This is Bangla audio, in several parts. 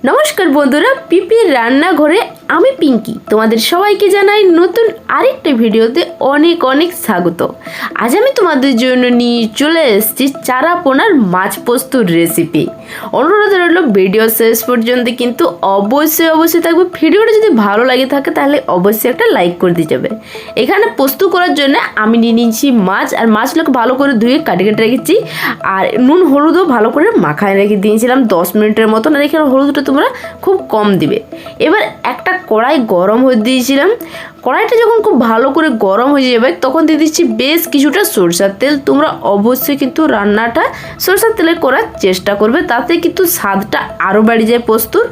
নমস্কার বন্ধুরা পিপির রান্নাঘরে আমি পিঙ্কি। তোমাদের সবাইকে জানাই নতুন আরেকটা ভিডিওতে অনেক অনেক স্বাগত। আজ আমি তোমাদের জন্য নিয়ে চলে এসেছি চারা পোনার মাছ পোস্তর রেসিপি অনুরোধ রইল ভিডিও শেষ পর্যন্ত কিন্তু অবশ্যই অবশ্যই থাকবে। ভিডিওটা যদি ভালো লাগে থাকে তাহলে অবশ্যই একটা লাইক করে দিয়ে যাবে। এখানে পোস্ত করার জন্য আমি নিয়ে নিয়েছি মাছ আর মাছগুলোকে ভালো করে ধুয়ে কাটে কেটে রেখেছি। আর নুন, হলুদও ভালো করে মাখায় রেখে দিয়েছিলাম দশ মিনিটের মতন। আর এখানে হলুদটা তোমরা খুব কম দিবে। এবার একটা কড়াই গরম হয়ে দিয়েছিলাম। কড়াইটা যখন খুব ভালো করে গরম হয়ে যাবে, তখন দিয়ে দিচ্ছি বেশ কিছুটা সরষার তেল। তোমরা অবশ্যই কিন্তু রান্নাটা সরষার তেলে করার চেষ্টা করবে, তাতে কিন্তু স্বাদটা আরও বাড়ি যায় পোস্তুর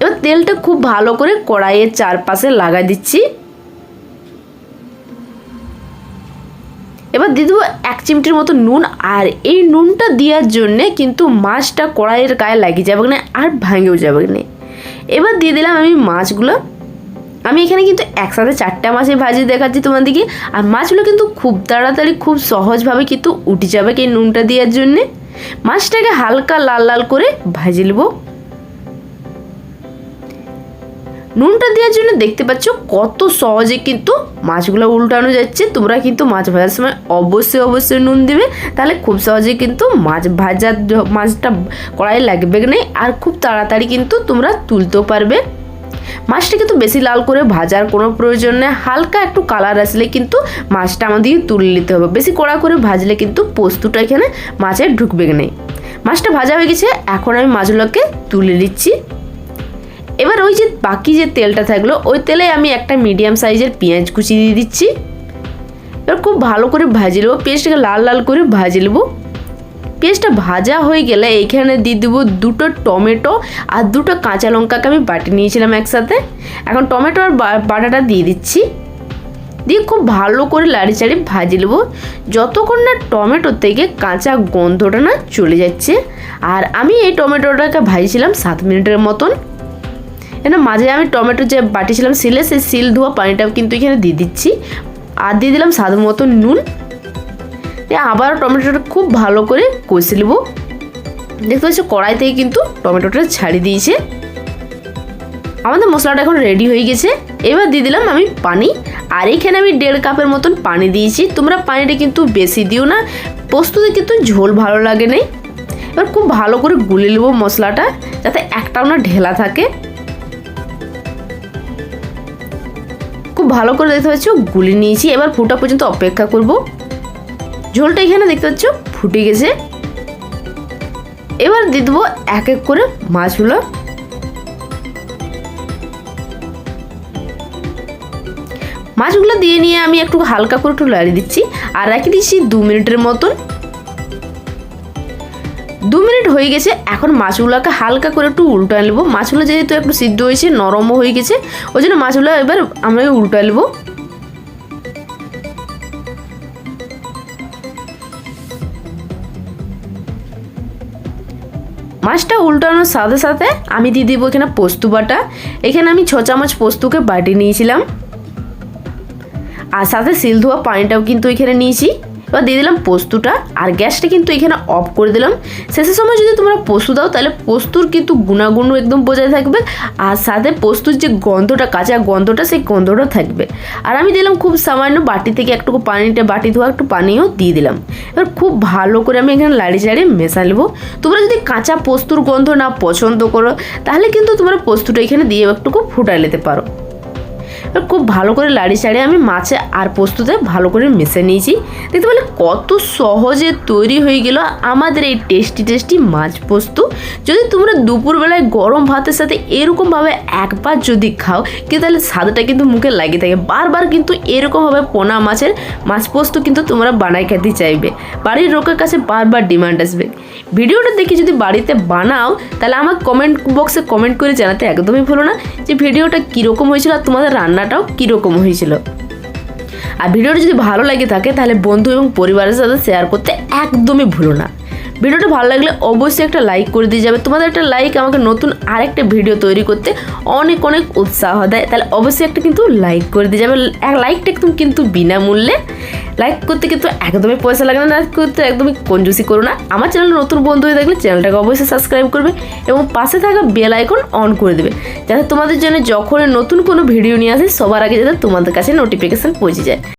এবার তেলটা খুব ভালো করে কড়াইয়ের চারপাশে লাগাই দিচ্ছি। এবার দিয়ে দেবো এক চিমটির মতো নুন, আর এই নুনটা দেওয়ার জন্যে কিন্তু মাছটা কড়াইয়ের গায়ে লাগিয়ে যাবে না আর ভাঙেও যাবে না এবার দিয়ে দিলাম আমি মাছগুলো। আমি এখানে কিন্তু একসাথে চারটা মাছের ভাজি দেখাচ্ছি তোমাদেরকে। আর মাছগুলো কিন্তু খুব তাড়াতাড়ি, খুব সহজভাবে কিন্তু উঠে যাবে কি নুনটা দেওয়ার জন্যে। মাছটাকে হালকা লাল লাল করে ভাজি নেব। নুনটা দেওয়ার জন্য দেখতে পাচ্ছ কত সহজে কিন্তু মাছগুলো উল্টানো যাচ্ছে। তোমরা কিন্তু মাছ ভাজার সময় অবশ্যই অবশ্যই নুন দেবে। তাহলে খুব সহজে কিন্তু মাছ ভাজার মাছটা কড়াই লাগবে না আর খুব তাড়াতাড়ি কিন্তু তোমরা তুলতেও পারবে। মাছটা কিন্তু বেশি লাল করে ভাজার কোনো প্রয়োজন নেই। হালকা একটু কালার আসলে কিন্তু মাছটা আমাদেরকে তুলে নিতে হবে। বেশি কড়া করে ভাজলে কিন্তু পোস্তটা এখানে মাছে ঢুকবে নেই? মাছটা ভাজা হয়ে গেছে। এখন আমি মাছগুলোকে তুলে নিচ্ছি। এবার ওই যে বাকি যে তেলটা থাকল, ওই তেলে আমি একটা মিডিয়াম সাইজের পেঁয়াজ কুচি দিয়ে দিচ্ছি। এবার খুব ভালো করে ভাজি নেব পেঁয়াজটাকে লাল লাল করে ভাজি নেব। পেঁয়াজটা ভাজা হয়ে গেলে এইখানে দিয়ে দেবো দুটো টমেটো আর দুটো কাঁচা লঙ্কাকে আমি বাটি নিয়েছিলাম একসাথে। এখন টমেটো আর বাটাটা দিয়ে দিচ্ছি। দিয়ে খুব ভালো করে লাড়ি চাড়ি ভাজি নেব। যতক্ষণ না টমেটো থেকে কাঁচা গন্ধটা না চলে যাচ্ছে। আর আমি এই টমেটোটাকে ভাজছিলাম সাত মিনিটের মতন। এখানে মাঝে আমি টমেটো যে বাটিছিলাম সিলে সেই সিল ধোয়া পানিটাও কিন্তু এখানে দিয়ে দিচ্ছি। আর দিয়ে দিলাম স্বাদ মতো নুন। দিয়ে আবার টমেটোটা খুব ভালো করে কষে নেব। দেখতে পাচ্ছি, কড়াই থেকে কিন্তু টমেটোটা ছাড়িয়ে দিয়েছে। আমাদের মশলাটা এখন রেডি হয়ে গেছে। এবার দিয়ে দিলাম আমি পানি। আর এখানে আমি দেড় কাপের মতন পানি দিয়েছি। তোমরা পানিটা কিন্তু বেশি দিও না। পোস্ততে কিন্তু ঝোল ভালো লাগে নেই। এবার খুব ভালো করে গুলে নেব মশলাটা, যাতে একটাও না ঢেলা থাকে। খুব ভালো করে দেখতে পাচ্ছ, গুলি নিয়েছি। এবার ফুটা পর্যন্ত অপেক্ষা করব। ঝোলটা এখানে দেখতে পাচ্ছ, ফুটে গেছে। এবার দিয়ে দেবো এক এক করে মাছগুলো। মাছগুলো দিয়ে নিয়ে আমি একটু হালকা করে একটু লাড়ি দিচ্ছি। আর রাখি দিচ্ছি দু মিনিটের মতন। দু মিনিট হয়ে গেছে, এখন মাছগুলোকে হালকা করে একটু উল্টা নেব। মাছগুলো যেহেতু একটু সিদ্ধ হয়েছে, নরমও হয়ে গেছে, ওই জন্য মাছগুলো এবার আমরা উল্টো নেব। মাছটা উল্টানোর সাথে সাথে আমি দিয়ে দিব এখানে পোস্ত বাটা। এখানে আমি ছ চামচ পোস্তকে বাটি নিয়েছিলাম। আর সাথে সিল ধোয়া পানিটাও কিন্তু এখানে নিয়েছি। এবার দিয়ে দিলাম পোস্তটা আর গ্যাসটা কিন্তু এখানে অফ করে দিলাম। শেষের সময় যদি তোমরা পোস্ত দাও, তাহলে পোস্তুর কিন্তু গুণাগুণ একদম বোঝায় থাকবে আর সাথে পোস্তুর যে গন্ধটা, কাঁচা গন্ধটা, সেই গন্ধটা থাকবে। আর আমি দিলাম খুব সামান্য বাটি থেকে একটুকু পানিটা বাটি ধোয়া, একটু পানিও দিয়ে দিলাম। এবার খুব ভালো করে আমি এখানে লাড়ি চাড়িয়ে নেব। তোমরা যদি কাঁচা পোস্তুর গন্ধ না পছন্দ করো, তাহলে কিন্তু তোমরা পোস্তটা এখানে দিয়ে একটুকু ফুটাই নিতে পারো। খুব ভালো করে লাড়ি চাড়িয়ে আমি মাছে আর পোস্ততে ভালো করে মিশে নিয়েছি। দেখতে পেলে কত সহজে তৈরি হয়ে গেল আমাদের এই টেস্টি টেস্টি মাছ পোস্ত। যদি তোমরা দুপুরবেলায় গরম ভাতের সাথে এরকমভাবে একবার যদি খাও কি তাহলে স্বাদটা কিন্তু মুখে লাগিয়ে থাকে। বারবার কিন্তু এরকমভাবে পোনা মাছের, মাছ পোস্ত কিন্তু তোমরা বানাই খেতে চাইবে। বাড়ির লোকের কাছে বারবার ডিমান্ড আসবে। ভিডিওটা দেখে যদি বাড়িতে বানাও, তাহলে আমার কমেন্ট বক্সে কমেন্ট করে জানাতে একদমই ভুলো না যে ভিডিওটা কীরকম হয়েছিল আর তোমাদের রান্নাটাও কীরকম হয়েছিল। আর ভিডিওটা যদি ভালো লাগে থাকে, তাহলে বন্ধু এবং পরিবারের সাথে শেয়ার করতে একদমই ভুলো না। ভিডিওটা ভালো লাগলে অবশ্যই একটা লাইক করে দিয়ে যাবে। তোমাদের একটা লাইক আমাকে নতুন আরেকটা ভিডিও তৈরি করতে অনেক অনেক উৎসাহ দেয়। তাহলে অবশ্যই একটা কিন্তু লাইক করে দিয়ে যাবে। এক লাইকটা একদম কিন্তু বিনামূল্যে। লাইক করতে কিন্তু একদমই পয়সা লাগে না লাইক করতে একদমই কঞ্জুসি করো না। আমার চ্যানেল নতুন বন্ধু হয়ে থাকলে চ্যানেলটাকে অবশ্যই সাবস্ক্রাইব করবে এবং পাশে থাকা বেল আইকন অন করে দেবে। যাতে তোমাদের জন্য যখনই নতুন কোনো ভিডিও নিয়ে আসে, সবার আগে যাতে তোমাদের কাছে নোটিফিকেশান পৌঁছে যায়।